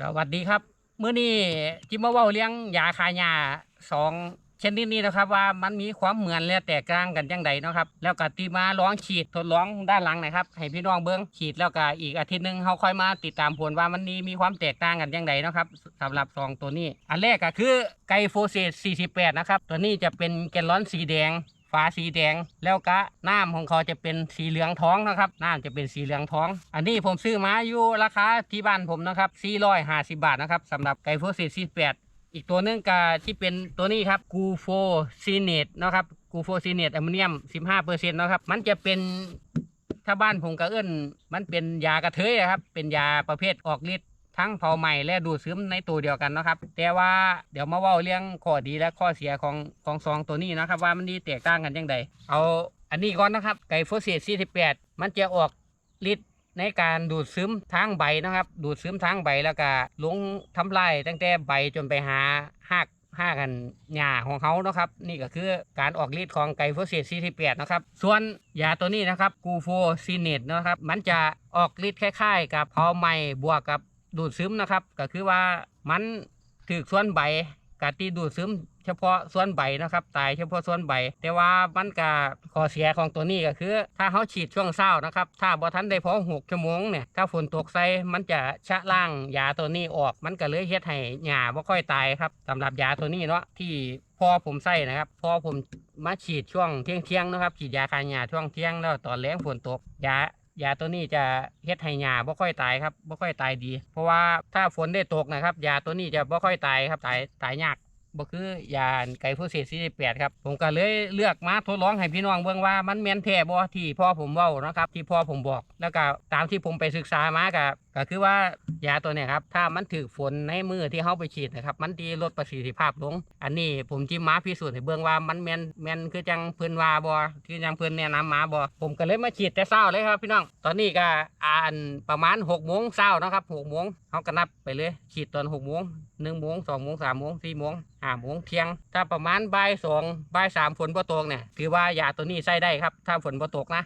สวัสดีครับเมื้อนี้จิมาว้าเลี้ยงยาคาหญ้าสองเช่นิดนี้นะครับ ว่ามันมีความเหมือนและแตกต่างกันจังใดนะครับ แล้วก็ตีมาลองฉีดทดลองด้านหลังนะครับ ให้พี่น้องเบิ่งฉีดแล้วก็อีกอาทิตย์หนึงเฮาค่อยมาติดตามผลว่ามันมีมีความแตกต่างกันจังใดนะครับสำหรับซองตัวนี้ อันแรกก็คือไกโฟเซต48 นะครับ ตัวนี้จะเป็นแกลลอนสีแดง ฝาสีแดง แล้วก็น้ำของเขาจะเป็นสีเหลืองท้องนะครับน้ำจะเป็นสีเหลืองท้อง อันนี้ผมซื้อมาอยู่ราคาที่บ้านผมนะครับ450 บาทนะครับสำหรับไก่โฟสิต48อีกตัวหนึงก็ที่เป็นตัวนี้ครับกูโฟซีเนตนะครับกูโฟซีเนตแอมโมเนียม 15%นะครับ มันจะเป็นถ้าบ้านผมก็เอื้นมันเป็นยากระเทยอะครับ เป็นยาประเภทออกฤทธิ์ ทั้งเผาไหม้และดูดซึมในตัวเดียวกันนะครับ แต่ว่าเดี๋ยวมาว่าเรื่องข้อดีและข้อเสียของของซองตัวนี้นะครับ ว่ามันดีแตกต่างกันยังไงเอาอันนี้ก่อนนะครับ ไก่โฟเซต48 มันจะออกฤทธิ์ในการดูดซึมทางใบนะครับ ดูดซึมทางใบแล้วก็ลงทำลายตั้งแต่ใบจนไปหาหากห้ากันหญ้าของเขานะครับ นี่ก็คือการออกฤทธิ์ของไกลโฟเซต48 นะครับ ส่วนยาตัวนี้นะครับกูโฟซีเนตนะครับ มันจะออกฤทธิ์คล้ายๆ กับเผาไหม้บวกกับ ดูดซึมนะครับ ก็คือว่ามันถือส่วนใบกาตีดูดซึมเฉพาะส่วนใบนะครับ ตายเฉพาะส่วนใบ แต่ว่ามันก็ข้อเสียของตัวนี้ก็คือ ถ้าเขาฉีดช่วงเช้านะครับ ถ้าบ่ทันได้พอหกชั่วโมงเนี่ยถ้าฝนตกใส่มันจะชะล่างยาตัวนี้ออก มันก็เลยเฮ็ดให้หญ้าบ่ค่อยตายครับสำหรับยาตัวนี้เนาะที่พอผมใส่นะครับ พอผมมาฉีดช่วงเที่ยงเที่ยงนะครับ ฉีดยาคาหญ้าช่วงเที่ยงแล้วตอนแรงฝนตกยา ยาตัวนี้จะเฮ็ดให้หญ้าบ่ค่อยตายครับบ่ค่อยตายดี เพราะว่าถ้าฝนได้ตกนะครับยาตัวนี้จะบ่ค่อยตายครับตายตายยากบ่คือยาไก่ฟูเซต48ครับผมก็เลยเลือกมาทดลองให้พี่น้องเบิ่งว่ามันแม่นแท้บ่ที่พ่อผมเว้านะครับที่พ่อผมบอก แล้วก็ตามที่ผมไปศึกษามาก็ ก็คือว่ายาตัวเนี้ยครับถ้ามันถือฝนในมือที่เฮาไปฉีดนะครับ มันดีลดประสิทธิภาพลง อันนี้ผมจิ้มมาพิสูจน์ให้เบิ่งว่ามันแมนแมนคือจังเพิ่นว่าบ่คือจังเพิ่นแนะนำมาบ่ผมก็เลยมาฉีดแต่เช้าเลยครับพี่น้องตอนนี้ก็อ่านประมาณ6โมงเช้านะครับ6โมงเฮาก็นับไปเลยฉีดตอน6โมง1โมง2โมง3โมง4โมง5โมงเที่ยง ถ้าประมาณบ่าย2บ่าย3ฝนบ่ตกเนี่ยถือว่ายาตัวนี้ใช้ได้ครับ ถ้าฝนบ่ตกนะ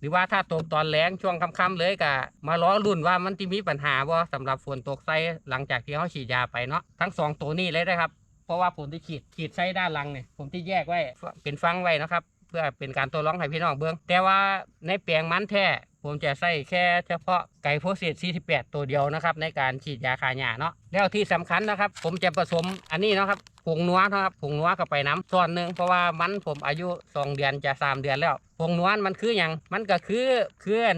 หรือว่าถ้าตกตอนแรงช่วงค่ำๆเลยก็มาล้อรุ่นว่ามันจะมีปัญหาบ่สำหรับฝนตกใส่หลังจากที่เขาฉีดยาไปเนาะทั้งสองตัวนี้เลยนะครับ เพราะว่าผมที่ขีดขีดไส้ด้านหลังเนี่ยผมที่แยกไว้เป็นฟังไว้นะครับ เพื่อเป็นการตัวร้องให้พี่น้องเบื้องแต่ว่าในแปลงมันแท้ผมจะใส่แค่เฉพาะไก่โพเซต48 ตัวเดียวนะครับ ในการฉีดยาคาหญ้าเนาะแล้วที่สำคัญนะครับ ผมจะผสมอันนี้เนาะครับ ผงนัวนะครับผงนัวเข้าไปน้ำส่วนหนึ่งเพราะว่ามันผมอายุ2เดือนจะ3เดือนแล้วผงนัวมันคืออย่างมันก็คือเคลื่อน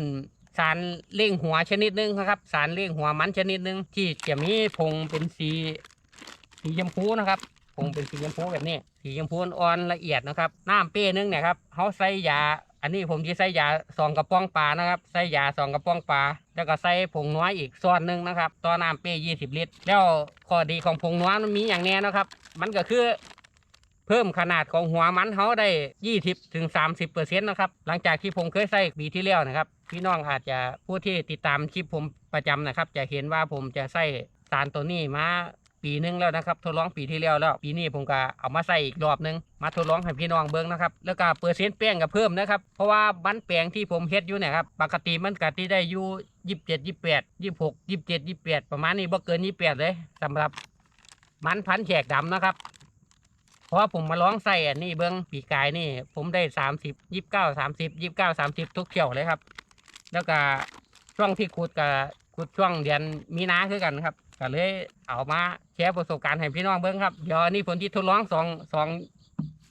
สารเล่งหัวชนิดหนึงนะครับ สารเล่งหัวมันชนิดหนึงที่จะมีผงเป็นสีสีชมพูนะครับผงเป็นสีชมพูแบบนี้สีชมพูอ่อนละเอียดนะครับน้ำเป้นึงเนี่ยครับเขาใส่ยา อันนี้ผมจะใส่ยาสองกระป๋องปลานะครับใส่ยาสองกระป๋องปลาแล้วก็ใส่ผงน้อยอีกส่วนหนึ่งนะครับต่อน้ำเป้ยี่สิบลิตร แล้วข้อดีของผงน้อยมันมีอย่างแน่นะครับ มันก็คือเพิ่มขนาดของหัวมันเขาได้ 20ถึง30เปอร์เซ็นต์นะครับ หลังจากที่ผมเคยใส่ปีที่แล้วนะครับ พี่น้องอาจจะผู้ที่ติดตามคลิปผมประจำนะครับ จะเห็นว่าผมจะใส่สารตัวนี้มา ปีหนึงแล้วนะครับทดลองปีที่แล้วแล้ว ปีนี้ผมก็เอามาใส่อีกรอบหนึงมาทดลองให้พี่น้องเบิ้งนะครับแล้วก็เปอร์เซ็นต์แป้งก็เพิ่มนะครับเพราะว่ามันแป้งที่ผมเฮ็ดอยู่เนี่ยครับปกติมันกติได้อยู่ยี่สิบเจ็ดยี่สิบแปดยี่สิบหกยี่สิบเจ็ดยี่สิบแปดประมาณนี้บ่เกินยี่สิบแปดเลยสำหรับมันพันแขกดำนะครับเพราะว่าผมมาร้องใส่อันนี้เบิ้งปีกายนี่ ผมได้สามสิบยี่สิบเก้าสามสิบยี่สิบเก้าสามสิบทุกเที่ยวเลยครับ แล้วก็ช่วงที่ขุดกับขุดช่วงเดือนมีนาคือกันครับ ก็เลยเอามาแชร์ประสบการณ์ให้พี่น้องเบิ้งครับเดี๋ยวนี่ผลที่ทดลองสองสอง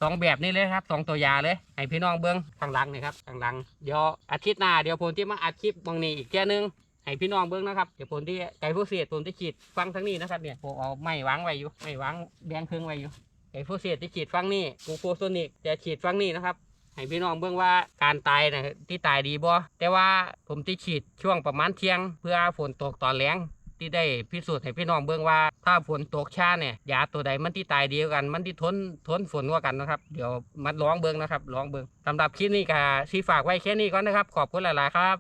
สองแบบนี้เลยครับสองตัวยาเลย ให้พี่น้องเบิ้งทางหลังนี่ครับทางหลังเดี๋ยวอาทิตย์หน้าเดี๋ยวผมที่มาอัดคลิปบางนี้อีกแค่นึงให้พี่น้องเบิ้งนะครับเดี๋ยวผมที่ไก่ผู้เสียผมที่ขีดฟังทั้งนี้นะครับเนี่ยผมเอาไม้วางไว้อยู่ไม้วางแบงครึ่งไว้อยู่ไอ้ผู้เสียที่ฉีดฟังนี่กูโฟโซนิกจะฉีดฟังนี่นะครับให้พี่น้องเบิ่งว่าการตายนะที่ตายดีบ่แต่ว่าผมที่ฉีดช่วงประมาณเที่ยง เพื่อฝนตกตอนแรง ที่ได้พิสูจน์ให้พี่น้องเบื้องว่า ถ้าฝนตกช้าเนี่ยยาตัวใดมันที่ตายเดียวกัน มันที่ทนทนฝนกว่ากันนะครับ เดี๋ยวมาลองเบื้องนะครับร้องเบื้องสำหรับคลิปนี้ก็สีฝากไว้แค่นี้ก่อนนะครับ ขอบคุณหลาย ๆ ครับ